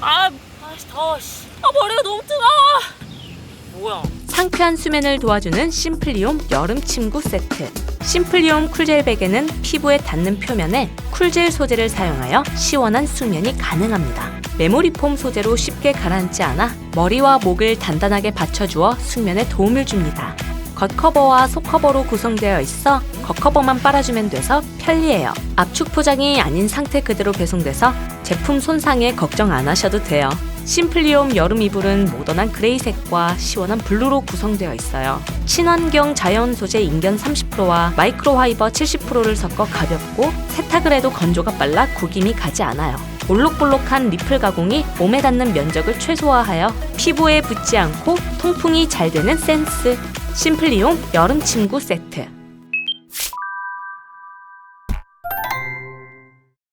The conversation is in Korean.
아, 아 더워. 씨. 아 머리가 너무 뜨거워. 뭐야? 상쾌한 수면을 도와주는 심플리움 여름 침구 세트. 심플리움 쿨젤 베개는 피부에 닿는 표면에 쿨젤 소재를 사용하여 시원한 숙면이 가능합니다. 메모리 폼 소재로 쉽게 가라앉지 않아 머리와 목을 단단하게 받쳐주어 숙면에 도움을 줍니다. 겉커버와 속커버로 구성되어 있어 겉커버만 빨아주면 돼서 편리해요. 압축 포장이 아닌 상태 그대로 배송돼서 제품 손상에 걱정 안 하셔도 돼요. 심플리움 여름 이불은 모던한 그레이색과 시원한 블루로 구성되어 있어요. 친환경 자연 소재 인견 30%와 마이크로 화이버 70%를 섞어 가볍고 세탁을 해도 건조가 빨라 구김이 가지 않아요. 볼록볼록한 리플 가공이 몸에 닿는 면적을 최소화하여 피부에 붙지 않고 통풍이 잘 되는 센스. 심플리움 여름 침구 세트.